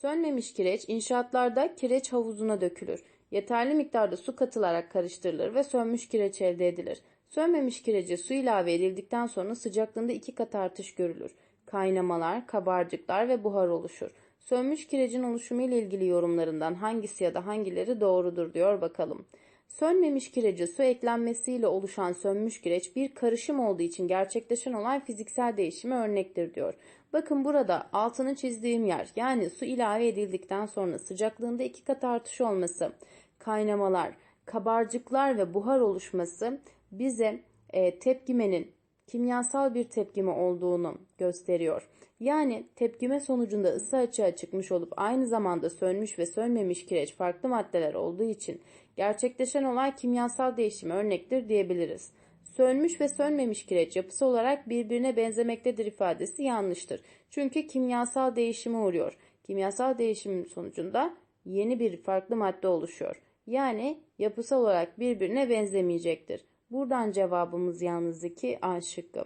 Sönmemiş kireç inşaatlarda kireç havuzuna dökülür. Yeterli miktarda su katılarak karıştırılır ve sönmüş kireç elde edilir. Sönmemiş kirece su ilave edildikten sonra sıcaklığında iki kat artış görülür. Kaynamalar, kabarcıklar ve buhar oluşur. Sönmüş kirecin oluşumu ile ilgili yorumlarından hangisi ya da hangileri doğrudur diyor bakalım. Sönmemiş kirece su eklenmesiyle oluşan sönmüş kireç bir karışım olduğu için gerçekleşen olay fiziksel değişime örnektir diyor. Bakın burada altını çizdiğim yer yani su ilave edildikten sonra sıcaklığında iki kat artış olması, kaynamalar, kabarcıklar ve buhar oluşması bize e, tepkimenin kimyasal bir tepkime olduğunu gösteriyor. Yani tepkime sonucunda ısı açığa çıkmış olup aynı zamanda sönmüş ve sönmemiş kireç farklı maddeler olduğu için gerçekleşen olay kimyasal değişime örnektir diyebiliriz. Sönmüş ve sönmemiş kireç yapısı olarak birbirine benzemektedir ifadesi yanlıştır. Çünkü kimyasal değişime uğruyor. Kimyasal değişimin sonucunda yeni bir farklı madde oluşuyor. Yani yapısal olarak birbirine benzemeyecektir. Buradan cevabımız yalnız 2 A şıkkı.